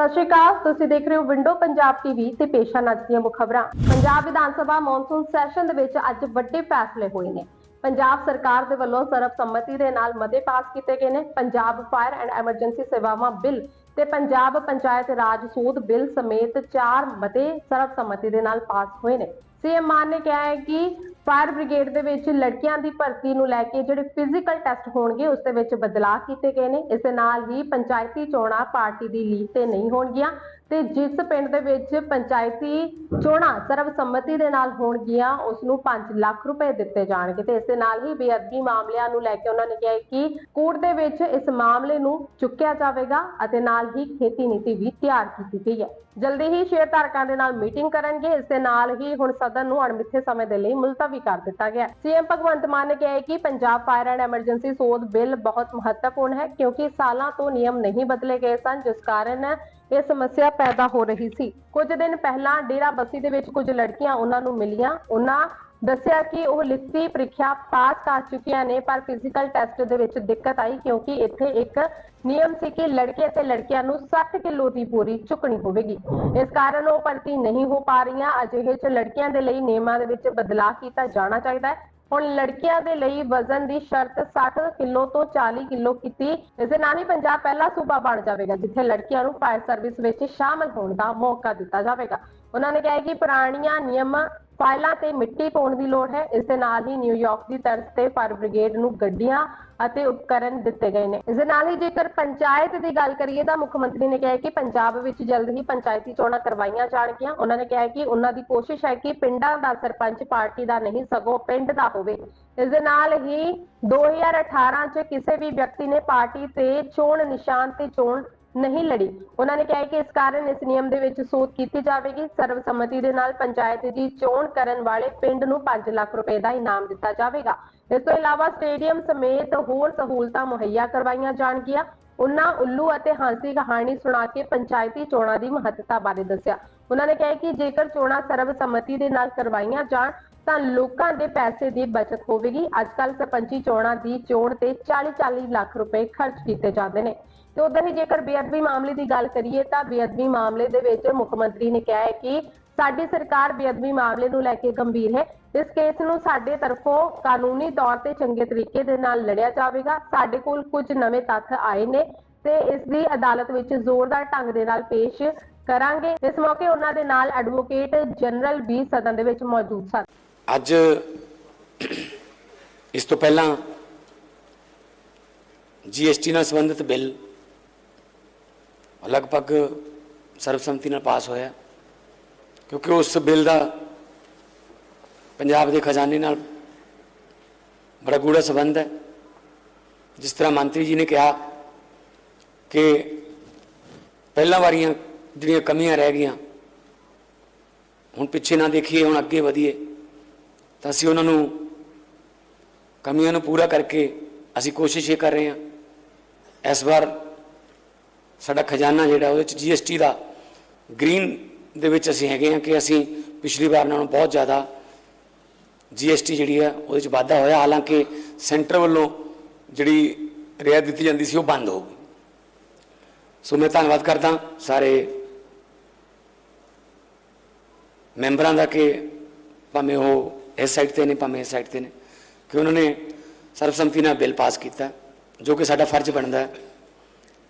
ਸਤਿ ਸ਼੍ਰੀ ਅਕਾਲ, ਤੁਸੀਂ ਦੇਖ ਰਹੇ ਹੋ ਵਿੰਡੋ ਪੰਜਾਬ ਟੀਵੀ ਤੇ ਪੇਸ਼ਾ ਅੱਜ ਦੀਆਂ ਮੁੱਖ ਖਬਰਾਂ। ਪੰਜਾਬ ਵਿਧਾਨ ਸਭਾ ਮੌਨਸੂਨ ਸੈਸ਼ਨ ਦੇ ਵਿੱਚ ਅੱਜ ਵੱਡੇ ਫੈਸਲੇ ਹੋਏ ਨੇ। ਪੰਜਾਬ ਸਰਕਾਰ ਦੇ ਵੱਲੋਂ ਸਰਬਸੰਮਤੀ ਦੇ ਨਾਲ ਮਤੇ ਪਾਸ ਕੀਤੇ ਗਏ ਨੇ। ਪੰਜਾਬ ਫਾਇਰ ਐਂਡ ਐਮਰਜੈਂਸੀ ਸੇਵਾਵਾਂ ਬਿੱਲ ਤੇ ਪੰਜਾਬ ਪੰਚਾਇਤ ਰਾਜ ਸੂਦ ਬਿੱਲ ਸਮੇਤ ਚਾਰ ਮਤੇ ਸਰਬਸੰਮਤੀ ਦੇ ਨਾਲ ਪਾਸ ਹੋਏ ਨੇ। ਸੀਐਮ ਮਾਨ ਨੇ ਕਿਹਾ ਹੈ ਕਿ ਫਾਇਰ ਬ੍ਰਿਗੇਡ ਦੇ ਵਿੱਚ ਲੜਕੀਆਂ ਦੀ ਭਰਤੀ ਨੂੰ ਲੈ ਕੇ ਜਿਹੜੇ ਫਿਜ਼ੀਕਲ ਟੈਸਟ ਹੋਣਗੇ, ਉਸ ਦੇ ਵਿੱਚ ਬਦਲਾਅ ਕੀਤੇ ਗਏ ਨੇ। ਇਸ ਦੇ ਨਾਲ ਹੀ ਪੰਚਾਇਤੀ ਚੋਣਾਂ ਪਾਰਟੀ ਦੀ ਲੀਡ ਤੇ ਨਹੀਂ ਹੋਣਗੀਆਂ। ਤੇ ਜਿਸ ਪਿੰਡ ਦੇ ਵਿੱਚ ਪੰਚਾਇਤੀ ਚੋਣਾਂ ਸਰਬਸੰਮਤੀ ਦੇ ਨਾਲ ਹੋਣਗੀਆਂ ਉਸ ਨੂੰ 5 ਲੱਖ ਰੁਪਏ ਦਿੱਤੇ ਜਾਣਗੇ ਤੇ ਇਸ ਦੇ ਨਾਲ ਹੀ ਬੇਅਦਬੀ ਮਾਮਲਿਆਂ ਨੂੰ ਲੈ ਕੇ ਉਹਨਾਂ ਨੇ ਕਿਹਾ ਕਿ ਕੋਰਟ ਦੇ ਵਿੱਚ ਇਸ ਮਾਮਲੇ ਨੂੰ ਚੁੱਕਿਆ ਜਾਵੇਗਾ ਅਤੇ ਨਾਲ ਹੀ ਖੇਤੀ ਨੀਤੀ ਵੀ ਤਿਆਰ ਕੀਤੀ ਗਈ ਹੈ। ਜਲਦੀ ਹੀ ਸ਼ੇਅਰ ਧਾਰਕਾਂ ਦੇ ਨਾਲ ਮੀਟਿੰਗ ਕਰਨਗੇ, ਇਸ ਦੇ ਨਾਲ ਹੀ ਹੁਣ ਸਦਨ ਨੂੰ ਅਣਮਿੱਥੇ ਸਮੇਂ ਦੇ ਲਈ ਮੁਲਤਵੀ ਕਰ ਦਿੱਤਾ ਗਿਆ ਸੀਐਮ ਭਗਵੰਤ ਮਾਨ ਨੇ ਕਿਹਾ ਹੈ ਕਿ ਪੰਜਾਬ ਫਾਇਰ ਐਂਡ ਐਮਰਜੈਂਸੀ ਸੋਧ ਬਿੱਲ ਬਹੁਤ ਮਹੱਤਵਪੂਰਨ ਹੈ ਕਿਉਂਕਿ ਸਾਲਾਂ ਤੋਂ ਨਿਯਮ ਨਹੀਂ ਬਦਲੇ ਗਏ ਸਨ, ਜਿਸ ਕਾਰਨ ਇਹ ਸਮੱਸਿਆ ਪੈਦਾ ਹੋ ਰਹੀ ਸੀ। ਕੁਝ ਦਿਨ ਪਹਿਲਾਂ ਡੇਰਾ ਬੱਸੀ ਦੇ ਵਿੱਚ ਕੁਝ ਲੜਕੀਆਂ ਉਹਨਾਂ ਨੂੰ ਮਿਲੀਆਂ। ਉਹਨਾਂ ਦੱਸਿਆ ਕਿ ਉਹ ਲਿਖਤੀ ਪ੍ਰੀਖਿਆ ਪਾਸ ਕਰ ਚੁੱਕੀਆਂ ਨੇ, ਪਰ ਫਿਜ਼ੀਕਲ ਟੈਸਟ ਦੇ ਵਿੱਚ ਦਿੱਕਤ ਆਈ ਕਿਉਂਕਿ ਇੱਥੇ ਇੱਕ ਨਿਯਮ ਸੀ ਕਿ ਲੜਕੇ ਅਤੇ ਲੜਕੀਆਂ ਨੂੰ 60 ਕਿਲੋ ਦੀ ਬੋਰੀ ਚੁੱਕਣੀ ਹੋਵੇਗੀ। ਇਸ ਕਾਰਨ ਉਹ ਭਰਤੀ ਨਹੀਂ ਹੋ ਪਾ ਰਹੀਆਂ। ਅਜਿਹੇ ਚ ਲੜਕੀਆਂ ਦੇ ਲਈ ਨਿਯਮਾਂ ਦੇ ਵਿੱਚ ਬਦਲਾਅ ਕੀਤਾ ਜਾਣਾ ਚਾਹੀਦਾ ਹੈ। ਹੁਣ ਲੜਕੀਆਂ ਦੇ ਲਈ ਵਜ਼ਨ ਦੀ ਸ਼ਰਤ 60 ਕਿਲੋ ਤੋਂ 40 ਕਿਲੋ ਕੀਤੀ ਇਸ ਦੇ ਨਾਲ ਹੀ ਪੰਜਾਬ ਪਹਿਲਾ ਸੂਬਾ ਬਣ ਜਾਵੇਗਾ, ਜਿੱਥੇ ਲੜਕੀਆਂ ਨੂੰ ਫਾਇਰ ਸਰਵਿਸ ਵਿੱਚ ਸ਼ਾਮਲ ਹੋਣ ਦਾ ਮੌਕਾ ਦਿੱਤਾ ਜਾਵੇਗਾ। ਉਹਨਾਂ ਨੇ ਕਿਹਾ ਕਿ ਪੁਰਾਣੀਆਂ ਨਿਯਮ ਫਾਈਲਾਂ ਤੇ ਮਿੱਟੀ ਪਾਉਣ ਦੀ ਲੋੜ ਹੈ। ਇਸ ਦੇ ਨਾਲ ਹੀ ਨਿਊਯਾਰਕ ਦੀ ਤਰਜ਼ ਤੇ ਫਾਇਰ ਬ੍ਰਿਗੇਡ ਨੂੰ ਗੱਡੀਆਂ ਅਤੇ ਉਪਕਰਨ ਦਿੱਤੇ ਗਏ ਨੇ। ਇਸ ਦੇ ਨਾਲ ਹੀ ਜੇਕਰ ਪੰਚਾਇਤ ਦੀ ਗੱਲ ਕਰੀਏ ਤਾਂ ਮੁੱਖ ਮੰਤਰੀ ਨੇ ਕਿਹਾ ਕਿ ਪੰਜਾਬ ਵਿੱਚ ਜਲਦ ਹੀ ਪੰਚਾਇਤੀ ਚੋਣਾਂ ਕਰਵਾਈਆਂ ਜਾਣਗੀਆਂ। ਉਹਨਾਂ ਨੇ ਕਿਹਾ ਕਿ ਉਹਨਾਂ ਦੀ ਕੋਸ਼ਿਸ਼ ਹੈ ਕਿ ਪਿੰਡਾਂ ਦਾ ਸਰਪੰਚ ਪਾਰਟੀ ਦਾ ਨਹੀਂ, ਸਗੋਂ ਪਿੰਡ ਦਾ ਹੋਵੇ। ਇਸ ਦੇ ਨਾਲ ਹੀ 2018 ਚ ਕਿਸੇ ਵੀ ਵਿਅਕਤੀ ਨੇ ਪਾਰਟੀ ਤੇ ਚੋਣ ਨਿਸ਼ਾਨ ਤੇ ਚੋਣ ਨਹੀਂ ਲੜੀ। ਉਹਨਾਂ ਨੇ ਕਿਹਾ ਕਿ ਇਸ ਕਾਰਨ ਇਸ ਨਿਯਮ ਦੇ ਵਿੱਚ ਸੋਧ ਕੀਤੀ ਜਾਵੇਗੀ। ਸਰਵਸੰਮਤੀ ਦੇ ਨਾਲ ਪੰਚਾਇਤ ਦੀ ਚੋਣ ਕਰਨ ਵਾਲੇ ਪਿੰਡ ਨੂੰ 5 ਲੱਖ ਰੁਪਏ ਦਾ ਇਨਾਮ ਦਿੱਤਾ ਜਾਵੇਗਾ। ਇਸ ਤੋਂ ਇਲਾਵਾ ਸਟੇਡੀਅਮ ਸਮੇਤ ਹੋਰ ਸਹੂਲਤਾਂ ਮੁਹੱਈਆ ਕਰਵਾਈਆਂ ਜਾਣਗੀਆਂ। ਉਹਨਾਂ ਉੱਲੂ ਅਤੇ ਹਾਂਸੀ ਕਹਾਣੀ ਸੁਣਾ ਕੇ ਪੰਚਾਇਤੀ ਚੋਣਾਂ ਦੀ ਮਹੱਤਤਾ ਬਾਰੇ ਦੱਸਿਆ। ਉਹਨਾਂ ਨੇ ਕਿਹਾ ਕਿ ਜੇਕਰ ਚੋਣਾਂ ਸਰਵਸੰਮਤੀ ਦੇ ਨਾਲ ਕਰਵਾਈਆਂ ਜਾਣ ਤਾਂ ਲੋਕਾਂ ਦੇ ਪੈਸੇ ਦੀ ਬਚਤ ਹੋਵੇਗੀ। ਅੱਜਕੱਲ ਸਰਪੰਚੀ ਚੋਣਾਂ ਦੀ ਚੋਣ ਤੇ 40-40 ਲੱਖ ਰੁਪਏ ਖਰਚ ਕੀਤੇ ਜਾਂਦੇ ਨੇ। ਤੇ ਉਧਰ ਹੀ ਜੇਕਰ ਬੇਅਦਬੀ ਮਾਮਲੇ ਦੀ ਗੱਲ ਕਰੀਏ ਤਾਂ ਬੇਅਦਬੀ ਮਾਮਲੇ ਦੇ ਵਿੱਚ ਮੁੱਖ ਮੰਤਰੀ ਨੇ ਕਿਹਾ ਹੈ ਕਿ ਸਾਡੀ ਸਰਕਾਰ ਬੇਅਦਬੀ ਮਾਮਲੇ ਨੂੰ ਲੈ ਕੇ ਗੰਭੀਰ ਹੈ। ਇਸ ਕੇਸ ਨੂੰ ਸਾਡੇ ਤਰਫੋਂ ਕਾਨੂੰਨੀ ਤੌਰ ਤੇ ਚੰਗੇ ਤਰੀਕੇ ਦੇ ਨਾਲ ਲੜਿਆ ਜਾਵੇਗਾ। ਸਾਡੇ ਕੋਲ ਕੁਝ ਨਵੇਂ ਤੱਥ ਆਏ ਨੇ ਤੇ ਇਸ ਦੀ ਅਦਾਲਤ ਵਿੱਚ ਜ਼ੋਰਦਾਰ ਢੰਗ ਦੇ ਨਾਲ ਪੇਸ਼ ਕਰਾਂਗੇ। ਇਸ ਮੌਕੇ ਉਹਨਾਂ ਦੇ ਨਾਲ ਐਡਵੋਕੇਟ ਜਨਰਲ ਵੀ ਸਦਨ ਦੇ ਵਿੱਚ ਮੌਜੂਦ ਸਨ। ਅੱਜ ਇਸ ਤੋਂ ਪਹਿਲਾਂ ਜੀਐਸਟੀ ਨਾਲ ਸੰਬੰਧਿਤ ਬਿੱਲ ਲਗਭਗ ਸਰਬਸੰਮਤੀ ਨਾਲ ਪਾਸ ਹੋਇਆ ਕਿਉਂਕਿ ਉਸ ਬਿੱਲ ਦਾ ਪੰਜਾਬ ਦੇ ਖਜ਼ਾਨੇ ਨਾਲ ਬੜਾ ਗੂੜਾ ਸੰਬੰਧ ਹੈ। ਜਿਸ ਤਰ੍ਹਾਂ ਮੰਤਰੀ ਜੀ ਨੇ ਕਿਹਾ ਕਿ ਪਹਿਲਾਂ ਵਾਰੀਆਂ ਜਿਹੜੀਆਂ ਕਮੀਆਂ ਰਹਿ ਗਈਆਂ, ਹੁਣ ਪਿੱਛੇ ਨਾ ਦੇਖੀਏ, ਹੁਣ ਅੱਗੇ ਵਧੀਏ। ਤਾਂ ਅਸੀਂ ਉਹਨਾਂ ਨੂੰ ਕਮੀਆਂ ਨੂੰ ਪੂਰਾ ਕਰਕੇ ਅਸੀਂ ਕੋਸ਼ਿਸ਼ ਇਹ ਕਰ ਰਹੇ ਹਾਂ, ਇਸ ਵਾਰ ਸਾਡਾ ਖਜ਼ਾਨਾ ਜਿਹੜਾ ਉਹਦੇ ਚ ਜੀਐਸਟੀ ਦਾ ਗ੍ਰੀਨ ਦੇ ਵਿੱਚ ਅਸੀਂ ਹੈਗੇ ਹਾਂ ਕਿ ਅਸੀਂ ਪਿਛਲੀ ਵਾਰ ਨਾਲੋਂ ਬਹੁਤ ਜ਼ਿਆਦਾ ਜੀਐਸਟੀ ਜਿਹੜੀ ਹੈ ਉਹਦੇ ਚ ਵਾਧਾ ਹੋਇਆ, ਹਾਲਾਂਕਿ ਸੈਂਟਰ ਵੱਲੋਂ ਜਿਹੜੀ ਰਿਆਇਤ ਦਿੱਤੀ ਜਾਂਦੀ ਸੀ ਉਹ ਬੰਦ ਹੋ ਗਈ। ਸੋ ਮੈਂ ਧੰਨਵਾਦ ਕਰਦਾ ਸਾਰੇ ਮੈਂਬਰਾਂ ਦਾ ਕਿ ਭਾਵੇਂ ਉਹ ਇਸ ਸਾਈਡ ਤੇ ਨੇ, ਭਾਵੇਂ ਇਸ ਸਾਈਡ ਤੇ ਨੇ, ਕਿ ਉਹਨਾਂ ਨੇ ਸਰਬਸੰਮਤੀ ਨਾਲ ਬਿੱਲ ਪਾਸ ਕੀਤਾ, ਜੋ ਕਿ ਸਾਡਾ ਫਰਜ਼ ਬਣਦਾ ਹੈ।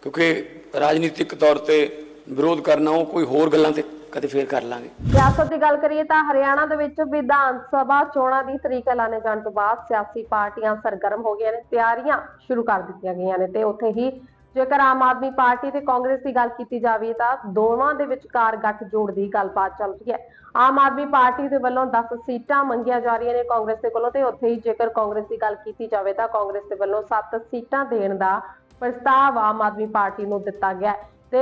ਕਿਉਂਕਿ ਰਾਜਨੀਤਿਕ ਤੌਰ ਤੇ ਵਿਰੋਧ ਕਰਨਾ, ਉਹ ਕੋਈ ਹੋਰ ਗੱਲਾਂ ਤੇ ਕਦੇ ਫੇਰ ਕਰ ਲਾਂਗੇ। ਸਿਆਸਤ ਦੀ ਗੱਲ ਕਰੀਏ ਤਾਂ ਹਰਿਆਣਾ ਦੇ ਵਿੱਚ ਵਿਧਾਨ ਸਭਾ ਚੋਣਾਂ ਦੀ ਤਰੀਕ ਐਲਾਨੇ ਜਾਣ ਤੋਂ ਬਾਅਦ ਸਿਆਸੀ ਪਾਰਟੀਆਂ ਸਰਗਰਮ ਹੋ ਗਈਆਂ ਨੇ, ਤਿਆਰੀਆਂ ਸ਼ੁਰੂ ਕਰ ਦਿੱਤੀਆਂ ਗਈਆਂ ਨੇ ਤੇ ਉੱਥੇ ਹੀ ਜੇਕਰ ਆਮ ਆਦਮੀ ਪਾਰਟੀ ਤੇ ਕਾਂਗਰਸ ਦੀ ਗੱਲ ਕੀਤੀ ਜਾਵੇ ਤਾਂ ਦੋਵਾਂ ਦੇ ਵਿਚਕਾਰ ਗੱਠਜੋੜ ਦੀ ਗੱਲਬਾਤ ਚੱਲ ਰਹੀ ਹੈ। ਆਮ ਆਦਮੀ ਪਾਰਟੀ ਦੇ ਵੱਲੋਂ 10 ਸੀਟਾਂ ਮੰਗੀਆਂ ਜਾ ਰਹੀਆਂ ਨੇ ਕਾਂਗਰਸ ਦੇ ਕੋਲੋਂ ਤੇ ਉੱਥੇ ਹੀ ਜੇਕਰ ਕਾਂਗਰਸ ਦੀ ਗੱਲ ਕੀਤੀ ਜਾਵੇ ਤਾਂ ਕਾਂਗਰਸ ਦੇ ਵੱਲੋਂ 7 ਸੀਟਾਂ ਦੇਣ ਦਾ ਪ੍ਰਸਤਾਵ ਆਮ ਆਦਮੀ ਪਾਰਟੀ ਨੂੰ ਦਿੱਤਾ ਗਿਆ ਹੈ। ਤੇ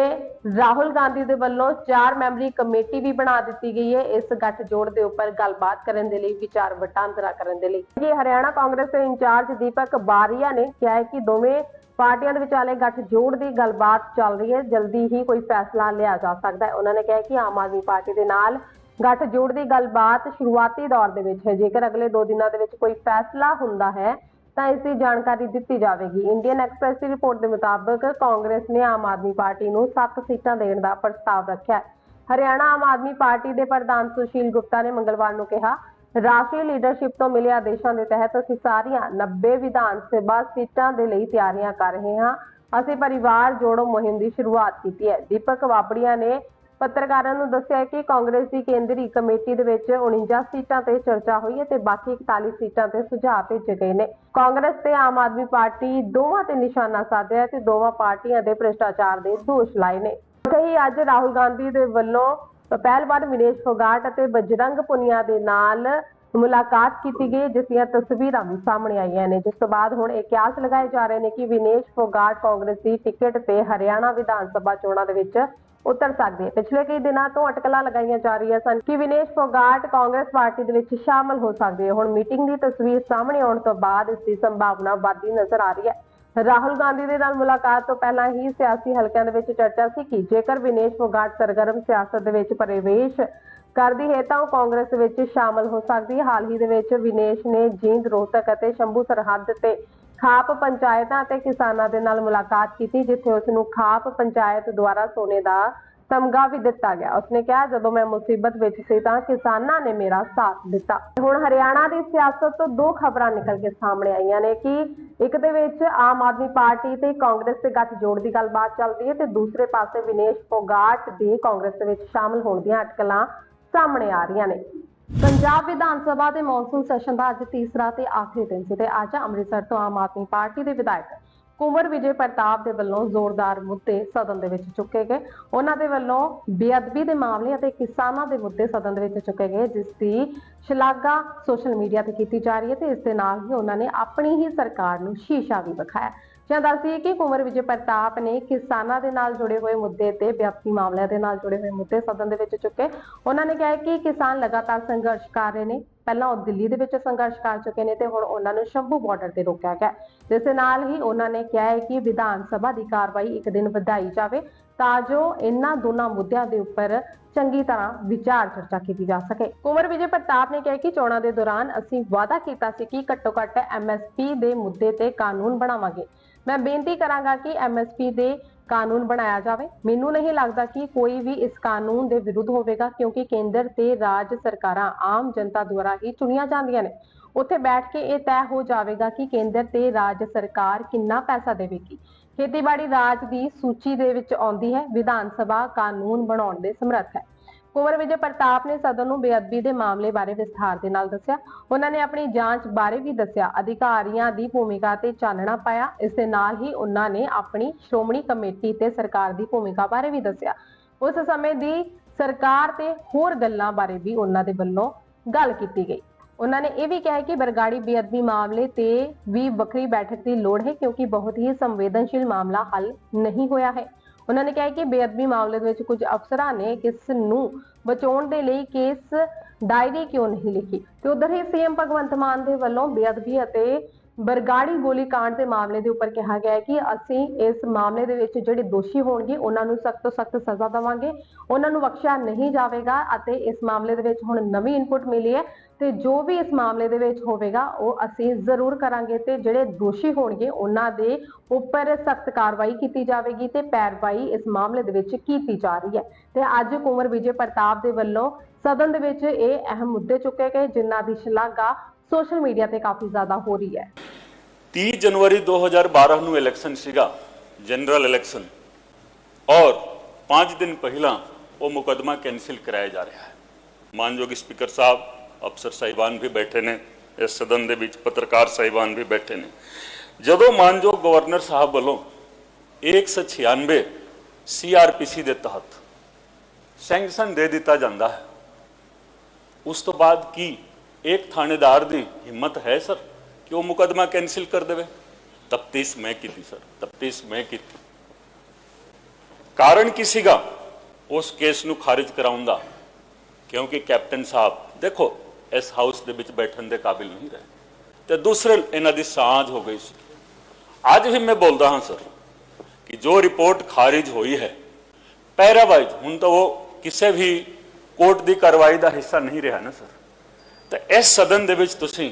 ਰਾਹੁਲ ਗਾਂਧੀ ਦੇ ਵੱਲੋਂ ਚਾਰ ਮੈਂਬਰੀ ਕਮੇਟੀ ਵੀ ਬਣਾ ਦਿੱਤੀ ਗਈ ਹੈ ਇਸ ਗੱਠਜੋੜ ਦੇ ਉੱਪਰ ਗੱਲਬਾਤ ਕਰਨ ਦੇ ਲਈ, ਵਿਚਾਰ ਵਟਾਂਦਰਾ ਕਰਨ ਦੇ ਲਈ। ਇਹ ਹਰਿਆਣਾ ਕਾਂਗਰਸ ਦੇ ਇੰਚਾਰਜ ਦੀਪਕ ਬਾਰੀਆ ਨੇ ਕਿਹਾ ਹੈ ਕਿ ਦੋਵੇਂ ਪਾਰਟੀਆਂ ਦੇ ਵਿਚਾਲੇ ਗੱਠਜੋੜ ਦੀ ਗੱਲਬਾਤ ਚੱਲ ਰਹੀ ਹੈ। ਜਲਦੀ ਹੀ ਕੋਈ ਫੈਸਲਾ ਲਿਆ ਜਾ ਸਕਦਾ ਹੈ। ਉਹਨਾਂ ਨੇ ਕਿਹਾ ਕਿ ਆਮ ਆਦਮੀ ਪਾਰਟੀ ਦੇ ਨਾਲ ਗੱਠਜੋੜ ਦੀ ਗੱਲਬਾਤ ਸ਼ੁਰੂਆਤੀ ਦੌਰ ਦੇ ਵਿੱਚ ਹੈ। ਜੇਕਰ ਅਗਲੇ 2 ਦਿਨਾਂ ਦੇ ਵਿੱਚ ਕੋਈ ਫੈਸਲਾ ਹੁੰਦਾ ਹੈ, ਤਾਂ ਇਸ ਦੀ ਜਾਣਕਾਰੀ ਦਿੱਤੀ ਜਾਵੇਗੀ। ਇੰਡੀਅਨ ਐਕਸਪ੍ਰੈਸ ਦੀ ਰਿਪੋਰਟ ਦੇ ਮੁਤਾਬਕ ਕਾਂਗਰਸ ਨੇ ਆਮ ਆਦਮੀ ਪਾਰਟੀ ਨੂੰ 7 ਸੀਟਾਂ ਦੇਣ ਦਾ ਪ੍ਰਸਤਾਵ ਰੱਖਿਆ ਹੈ। ਹਰਿਆਣਾ ਆਮ ਆਦਮੀ ਪਾਰਟੀ ਦੇ ਪ੍ਰਧਾਨ ਸੁਸ਼ੀਲ ਗੁਪਤਾ ਨੇ ਮੰਗਲਵਾਰ ਨੂੰ ਕਿਹਾ ਰਾਸ਼ਟਰੀ ਲੀਡਰਸ਼ਿਪ ਤੋਂ ਮਿਲੇ ਆਦੇਸ਼ਾਂ ਦੇ ਤਹਿਤ ਅਸੀਂ ਸਾਰੀਆਂ 90 ਵਿਧਾਨ ਸਭਾ ਸੀਟਾਂ ਦੇ ਲਈ ਤਿਆਰੀਆਂ ਕਰ ਰਹੇ ਹਾਂ। ਅਸੀਂ ਪਰਿਵਾਰ ਜੋੜੋ ਮੁਹਿੰਮ ਦੀ ਸ਼ੁਰੂਆਤ ਕੀਤੀ ਹੈ। ਦੀਪਕ ਵਾਪੜੀਆ ਨੇ ਪੱਤਰਕਾਰਾਂ ਨੂੰ ਦੱਸਿਆ ਕਿ ਕਾਂਗਰਸ ਦੀ ਕੇਂਦਰੀ ਕਮੇਟੀ ਦੇ ਵਿੱਚ 49 ਸੀਟਾਂ ਤੇ ਚਰਚਾ ਹੋਈ ਹੈ ਤੇ ਬਾਕੀ 41 ਸੀਟਾਂ ਤੇ ਸੁਝਾਅ ਭੇਜੇ ਗਏ ਨੇ। ਕਾਂਗਰਸ ਤੇ ਆਮ ਆਦਮੀ ਪਾਰਟੀ ਦੋਵਾਂ ਤੇ ਨਿਸ਼ਾਨਾ ਸਾਧਿਆ ਤੇ ਦੋਵਾਂ ਪਾਰਟੀਆਂ ਦੇ ਭ੍ਰਿਸ਼ਟਾਚਾਰ ਦੇ ਦੋਸ਼ ਲਾਏ ਨੇ। ਕਈ ਅੱਜ ਰਾਹੁਲ ਗਾਂਧੀ ਦੇ ਵੱਲੋਂ ਪਹਿਲਵਾਨ ਵਿਨੇਸ਼ ਫੋਗਾਟ ਅਤੇ ਬਜਰੰਗ ਪੁਨੀਆ ਦੇ ਨਾਲ ਮੁਲਾਕਾਤ ਕੀਤੀ ਗਈ, ਜਿਸ ਦੀਆਂ ਤਸਵੀਰਾਂ ਵੀ ਸਾਹਮਣੇ ਆਈਆਂ ਨੇ। ਜਿਸ ਤੋਂ ਬਾਅਦ ਹੁਣ ਇਹ ਕਿਆਸ ਲਗਾਏ ਜਾ ਰਹੇ ਨੇ ਕਿ ਵਿਨੇਸ਼ ਫੋਗਾਟ ਕਾਂਗਰਸ ਦੀ ਟਿਕਟ ਤੇ ਹਰਿਆਣਾ ਵਿਧਾਨ ਸਭਾ ਚੋਣਾਂ ਦੇ ਵਿੱਚ ਉਤਰ ਸਕਦੇ ਪਿਛਲੇ ਕਈ ਦਿਨਾਂ ਤੋਂ ਅਟਕਲਾਂ ਲਗਾਈਆਂ ਜਾ ਰਹੀਆਂ ਸਨ ਕਿ ਵਿਨੇਸ਼ ਫੋਗਾਟ ਕਾਂਗਰਸ ਪਾਰਟੀ ਦੇ ਵਿੱਚ ਸ਼ਾਮਲ ਹੋ ਸਕਦੇ ਹੈ ਹੁਣ ਮੀਟਿੰਗ ਦੀ ਤਸਵੀਰ ਸਾਹਮਣੇ ਆਉਣ ਤੋਂ ਬਾਅਦ ਇਸ ਦੀ ਸੰਭਾਵਨਾ ਵੱਧਦੀ ਨਜ਼ਰ ਆ ਰਹੀ ਹੈ। ਰਾਹੁਲ ਗਾਂਧੀ ਦੇ ਨਾਲ ਮੁਲਾਕਾਤ ਤੋਂ ਪਹਿਲਾਂ ਹੀ ਸਿਆਸੀ ਹਲਕਿਆਂ ਦੇ ਵਿੱਚ ਚਰਚਾ ਸੀ ਕਿ ਜੇਕਰ ਵਿਨੇਸ਼ ਫੋਗਾਟ ਸਰਗਰਮ ਸਿਆਸਤ ਦੇ ਵਿੱਚ ਪ੍ਰਵੇਸ਼ ਕਰਦੀ ਹੈ ਤਾਂ ਉਹ ਕਾਂਗਰਸ ਵਿੱਚ ਸ਼ਾਮਲ ਹੋ ਸਕਦੀ ਹੈ। ਹਾਲ ਹੀ ਦੇ ਵਿੱਚ ਵਿਨੇਸ਼ ਨੇ ਜੀਂਦ ਰੋਹਤਕ ਅਤੇ ਸ਼ੰਭੂ ਸਰਹੱਦ ਤੇ ਖਾਪ ਪੰਚਾਇਤਾਂ ਅਤੇ ਕਿਸਾਨਾਂ ਦੇ ਨਾਲ ਮੁਲਾਕਾਤ ਕੀਤੀ, ਜਿੱਥੇ ਉਸ ਨੂੰ ਖਾਪ ਪੰਚਾਇਤ ਦੁਆਰਾ ਸੋਨੇ ਦਾ ਤਮਗਾ ਵੀ ਦਿੱਤਾ ਗਿਆ। ਉਸਨੇ ਕਿਹਾ, ਜਦੋਂ ਮੈਂ ਮੁਸੀਬਤ ਵਿੱਚ ਸੀ ਤਾਂ ਕਿਸਾਨਾਂ ਨੇ ਮੇਰਾ ਸਾਥ ਦਿੱਤਾ। ਹੁਣ ਹਰਿਆਣਾ ਦੀ ਸਿਆਸਤ ਤੋਂ ਦੋ ਖਬਰਾਂ ਨਿਕਲ ਕੇ ਸਾਹਮਣੇ ਆਈਆਂ ਨੇ ਕਿ ਇੱਕ ਦੇ ਵਿੱਚ ਆਮ ਆਦਮੀ ਪਾਰਟੀ ਤੇ ਕਾਂਗਰਸ ਦੇ ਗੱਠਜੋੜ ਦੀ ਗੱਲਬਾਤ ਚੱਲਦੀ ਹੈ ਤੇ ਦੂਸਰੇ ਪਾਸੇ ਵਿਨੇਸ਼ ਫੋਗਾਟ ਦੇ ਕਾਂਗਰਸ ਦੇ ਵਿੱਚ ਸ਼ਾਮਲ ਹੋਣ ਦੀਆਂ ਅਟਕਲਾਂ ਸਾਹਮਣੇ ਆ ਰਹੀਆਂ ਨੇ। ਪੰਜਾਬ ਵਿਧਾਨ ਸਭਾ ਦੇ ਮੌਨਸੂਨ ਸੈਸ਼ਨ ਦਾ ਅੱਜ ਤੀਸਰਾ ਤੇ ਆਖਰੀ ਦਿਨ ਸੀ ਤੇ ਅੱਜ ਅੰਮ੍ਰਿਤਸਰ ਤੋਂ ਆਮ ਆਦਮੀ ਪਾਰਟੀ ਦੇ ਵਿਧਾਇਕ ਕੁੰਵਰ ਵਿਜੇ ਪ੍ਰਤਾਪ ਦੇ ਵੱਲੋਂ ਜ਼ੋਰਦਾਰ ਮੁੱਦੇ ਸਦਨ ਦੇ ਵਿੱਚ ਚੁੱਕੇ ਗਏ। ਉਹਨਾਂ ਦੇ ਵੱਲੋਂ ਬੇਅਦਬੀ ਦੇ ਮਾਮਲੇ ਅਤੇ ਕਿਸਾਨਾਂ ਦੇ ਮੁੱਦੇ ਸਦਨ ਦੇ ਵਿੱਚ ਚੁੱਕੇ ਗਏ, ਜਿਸ ਦੀ ਸ਼ਲਾਘਾ ਸੋਸ਼ਲ ਮੀਡੀਆ ਤੇ ਕੀਤੀ ਜਾ ਰਹੀ ਹੈ ਤੇ ਇਸ ਦੇ ਨਾਲ ਹੀ ਉਹਨਾਂ ਨੇ ਆਪਣੀ ਹੀ ਸਰਕਾਰ ਨੂੰ ਸ਼ੀਸ਼ਾ ਵੀ ਵਿਖਾਇਆ। ਜਾਂ ਦੱਸੀਏ ਕਿ ਕੁੰਵਰ ਵਿਜੇ ਪ੍ਰਤਾਪ ਨੇ ਕਿਸਾਨਾਂ ਦੇ ਨਾਲ ਜੁੜੇ ਹੋਏ ਮੁੱਦੇ ਤੇ ਵਿਅਕਤੀ ਮਾਮਲਿਆਂ ਦੇ ਨਾਲ ਜੁੜੇ ਹੋਏ ਮੁੱਦੇ ਸਦਨ ਦੇ ਵਿੱਚ ਚੁੱਕੇ। ਉਹਨਾਂ ਨੇ ਕਿਹਾ ਕਿ ਕਿਸਾਨ ਲਗਾਤਾਰ ਸੰਘਰਸ਼ ਕਰ ਰਹੇ ਨੇ। ਪਹਿਲਾਂ ਉਹ ਦਿੱਲੀ ਦੇ ਵਿੱਚ ਸੰਘਰਸ਼ ਕਰ ਚੁੱਕੇ ਨੇ ਤੇ ਹੁਣ ਉਹਨਾਂ ਨੂੰ ਸ਼ੰਭੂ ਬਾਰਡਰ ਤੇ ਰੋਕਿਆ ਗਿਆ ਜਿਸ ਦੇ ਨਾਲ ਹੀ ਉਹਨਾਂ ਨੇ ਕਿਹਾ ਹੈ ਕਿ ਵਿਧਾਨ ਸਭਾ ਦੀ ਕਾਰਵਾਈ ਇੱਕ ਦਿਨ ਵਧਾਈ ਜਾਵੇ ਤਾਂ ਜੋ ਇਹਨਾਂ ਦੋਨਾਂ ਮੁੱਦਿਆਂ ਦੇ ਉੱਪਰ ਚੰਗੀ ਤਰ੍ਹਾਂ ਵਿਚਾਰ ਚਰਚਾ ਕੀਤੀ ਜਾ ਸਕੇ। ਕੁੰਵਰ ਵਿਜੇ ਪ੍ਰਤਾਪ ਨੇ ਕਿਹਾ ਕਿ ਚੋਣਾਂ ਦੇ ਦੌਰਾਨ ਅਸੀਂ ਵਾਅਦਾ ਕੀਤਾ ਸੀ ਕਿ ਘੱਟੋ ਘੱਟ ਐਮਐਸਪੀ ਦੇ ਮੁੱਦੇ ਤੇ ਕਾਨੂੰਨ ਬਣਾਵਾਂਗੇ। ਮੈਂ ਬੇਨਤੀ ਕਰਾਂਗਾ ਕਿ ਐਮਐਸਪੀ ਦੇ ਕਾਨੂੰਨ ਬਣਾਇਆ ਜਾਵੇ। ਮੈਨੂੰ ਨਹੀਂ ਲੱਗਦਾ ਕਿ ਕੋਈ ਵੀ ਇਸ ਕਾਨੂੰਨ ਦੇ ਵਿਰੁੱਧ ਹੋਵੇਗਾ, ਕਿਉਂਕਿ ਕੇਂਦਰ ਤੇ ਰਾਜ ਸਰਕਾਰਾਂ ਆਮ ਜਨਤਾ ਦੁਆਰਾ ਹੀ ਚੁਣੀਆਂ ਜਾਂਦੀਆਂ ਨੇ। ਉੱਥੇ ਬੈਠ ਕੇ ਇਹ ਤੈਅ ਹੋ ਜਾਵੇਗਾ ਕਿ ਕੇਂਦਰ ਤੇ ਰਾਜ ਸਰਕਾਰ ਕਿੰਨਾ ਪੈਸਾ ਦੇਵੇਗੀ। ਖੇਤੀਬਾੜੀ ਰਾਜ ਦੀ ਸੂਚੀ ਦੇ ਵਿੱਚ ਆਉਂਦੀ ਹੈ, ਵਿਧਾਨ ਸਭਾ ਕਾਨੂੰਨ ਬਣਾਉਣ ਦੇ ਸਮਰੱਥ ਹੈ। ਕੁੰਵਰ ਵਿਜੇ ਪ੍ਰਤਾਪ ਨੇ ਸਦਨ ਨੂੰ ਬੇਅਦਬੀ ਦੇ ਮਾਮਲੇ ਬਾਰੇ ਵਿਸਥਾਰ ਦੇ ਨਾਲ ਦੱਸਿਆ। ਉਹਨਾਂ ਨੇ ਆਪਣੀ ਜਾਂਚ ਬਾਰੇ ਵੀ ਦੱਸਿਆ। ਅਧਿਕਾਰੀਆਂ ਦੀ ਭੂਮਿਕਾ ਤੇ ਚਾਨਣਾ ਪਾਇਆ। ਇਸ ਦੇ ਨਾਲ ਹੀ ਉਹਨਾਂ ਨੇ ਆਪਣੀ ਸ਼੍ਰੋਮਣੀ ਕਮੇਟੀ ਤੇ ਸਰਕਾਰ ਦੀ ਭੂਮਿਕਾ ਬਾਰੇ ਵੀ ਦੱਸਿਆ। ਉਸ ਸਮੇਂ ਦੀ ਸਰਕਾਰ ਤੇ ਹੋਰ ਗੱਲਾਂ ਬਾਰੇ ਵੀ ਉਹਨਾਂ ਦੇ ਵੱਲੋਂ ਗੱਲ ਕੀਤੀ ਗਈ। ਉਹਨਾਂ ਨੇ ਇਹ ਵੀ ਕਿਹਾ ਕਿ ਬਰਗਾੜੀ ਬੇਅਦਬੀ ਮਾਮਲੇ ਤੇ ਵੀ ਵੱਖਰੀ ਬੈਠਕ ਦੀ ਲੋੜ ਹੈ ਕਿਉਂਕਿ ਬਹੁਤ ਹੀ ਸੰਵੇਦਨਸ਼ੀਲ ਮਾਮਲਾ ਹੱਲ ਨਹੀਂ ਹੋਇਆ ਹੈ। ਉਹਨਾਂ ਨੇ ਕਿਹਾ ਕਿ ਬੇਅਦਬੀ ਮਾਮਲੇ ਦੇ ਵਿੱਚ ਕੁਝ ਅਫਸਰਾਂ ਨੇ ਕਿਸ ਨੂੰ ਬਚਾਉਣ ਦੇ ਲਈ ਕੇਸ ਡਾਇਰੀ ਕਿਉਂ ਨਹੀਂ ਲਿਖੀ ਤੇ ਉਧਰ ਹੀ ਸੀਐਮ ਭਗਵੰਤ ਮਾਨ ਦੇ ਵੱਲੋਂ ਬੇਅਦਬੀ ਅਤੇ ਬਰਗਾੜੀ ਗੋਲੀकांड ਦੇ ਮਾਮਲੇ ਦੇ ਉੱਪਰ ਕਿਹਾ ਗਿਆ ਹੈ ਕਿ ਅਸੀਂ ਇਸ ਮਾਮਲੇ ਦੇ ਵਿੱਚ ਜਿਹੜੇ ਦੋਸ਼ੀ ਹੋਣਗੇ, ਉਹਨਾਂ ਨੂੰ ਸਖਤ ਤੋਂ ਸਖਤ ਸਜ਼ਾ ਦੇਵਾਂਗੇ, ਉਹਨਾਂ ਨੂੰ ਬਖਸ਼ਿਆ ਨਹੀਂ ਜਾਵੇਗਾ ਅਤੇ ਇਸ ਮਾਮਲੇ ਦੇ ਵਿੱਚ ਹੁਣ ਨਵੀਂ ਇਨਪੁਟ ਮਿਲੀ ਹੈ ਤੇ ਜੋ ਵੀ ਇਸ ਮਾਮਲੇ ਦੇ ਵਿੱਚ ਹੋਵੇਗਾ, ਉਹ ਅਸੀਂ ਜ਼ਰੂਰ ਕਰਾਂਗੇ ਤੇ ਜਿਹੜੇ ਦੋਸ਼ੀ ਹੋਣਗੇ, ਉਹਨਾਂ ਦੇ ਉੱਪਰ ਸਖਤ ਕਾਰਵਾਈ ਕੀਤੀ ਜਾਵੇਗੀ ਤੇ ਪੈਰਵਾਈ ਇਸ ਮਾਮਲੇ ਦੇ ਵਿੱਚ ਕੀਤੀ ਜਾ ਰਹੀ ਹੈ। ਤੇ ਅੱਜ ਕੁੰਵਰ ਵਿਜੇ ਪ੍ਰਤਾਪ ਦੇ ਵੱਲੋਂ ਸਦਨ ਦੇ ਵਿੱਚ ਇਹ ਅਹਿਮ ਮੁੱਦੇ ਚੁੱਕੇ ਗਏ, ਜਿਨ੍ਹਾਂ ਦੀ ਸ਼ਲਾਘਾ ਸੋਸ਼ਲ ਮੀਡੀਆ ਤੇ ਕਾਫੀ ਜ਼ਿਆਦਾ ਹੋ ਰਹੀ ਹੈ। 30 ਜਨਵਰੀ 2012 ਨੂੰ ਇਲੈਕਸ਼ਨ ਸੀਗਾ, ਜਨਰਲ ਇਲੈਕਸ਼ਨ। ਔਰ 5 ਦਿਨ ਪਹਿਲਾਂ ਉਹ ਮੁਕਦਮਾ ਕੈਨਸਲ ਕਰਾਇਆ ਜਾ ਰਿਹਾ ਹੈ। ਮਾਨਯੋਗ ਸਪੀਕਰ ਸਾਹਿਬ, ਅਫਸਰ ਸਾਹਿਬਾਨ ਵੀ ਬੈਠੇ ਨੇ, ਇਸ ਸਦਨ ਦੇ ਵਿੱਚ ਪੱਤਰਕਾਰ ਸਾਹਿਬਾਨ ਵੀ ਬੈਠੇ ਨੇ। ਜਦੋਂ ਮਾਨਯੋਗ ਗਵਰਨਰ ਸਾਹਿਬ ਵੱਲੋਂ 196 ਸੀਆਰਪੀਸੀ ਦੇ ਤਹਿਤ ਸੈਂਕਸ਼ਨ ਦੇ ਦਿੱਤਾ ਜਾਂਦਾ ਹੈ, ਉਸ ਤੋਂ ਬਾਅਦ ਕੀ ਇੱਕ ਥਾਣੇਦਾਰ ਦੀ ਹਿੰਮਤ ਹੈ ਸਰ ਕਿ ਉਹ ਮੁਕਦਮਾ ਕੈਨਸਲ ਕਰ ਦੇਵੇ ਤਫਤੀਸ਼ ਮੈਂ ਕੀਤੀ ਸਰ ਤਫਤੀਸ਼ ਮੈਂ ਕੀਤੀ ਕਾਰਨ ਕੀ ਸੀਗਾ ਉਸ ਕੇਸ ਨੂੰ ਖਾਰਿਜ ਕਰਾਉਣ ਦਾ ਕਿਉਂਕਿ ਕੈਪਟਨ ਸਾਹਿਬ ਦੇਖੋ ਇਸ ਹਾਊਸ ਦੇ ਵਿੱਚ ਬੈਠਣ ਦੇ ਕਾਬਿਲ ਨਹੀਂ ਰਹੇ ਤੇ ਦੂਸਰੇ ਇਹਨਾਂ ਦੀ ਸਾਂਝ ਹੋ ਗਈ ਸੀ ਅੱਜ ਵੀ ਮੈਂ ਬੋਲਦਾ ਹਾਂ ਸਰ ਕਿ ਜੋ ਰਿਪੋਰਟ ਖਾਰਿਜ ਹੋਈ ਹੈ ਪੈਰਾਵਾਈਜ਼ ਹੁਣ ਤਾਂ ਉਹ ਕਿਸੇ ਵੀ ਕੋਰਟ ਦੀ ਕਾਰਵਾਈ ਦਾ ਹਿੱਸਾ ਨਹੀਂ ਰਿਹਾ ਨਾ ਸਰ ਤਾਂ ਇਸ ਸਦਨ ਦੇ ਵਿੱਚ ਤੁਸੀਂ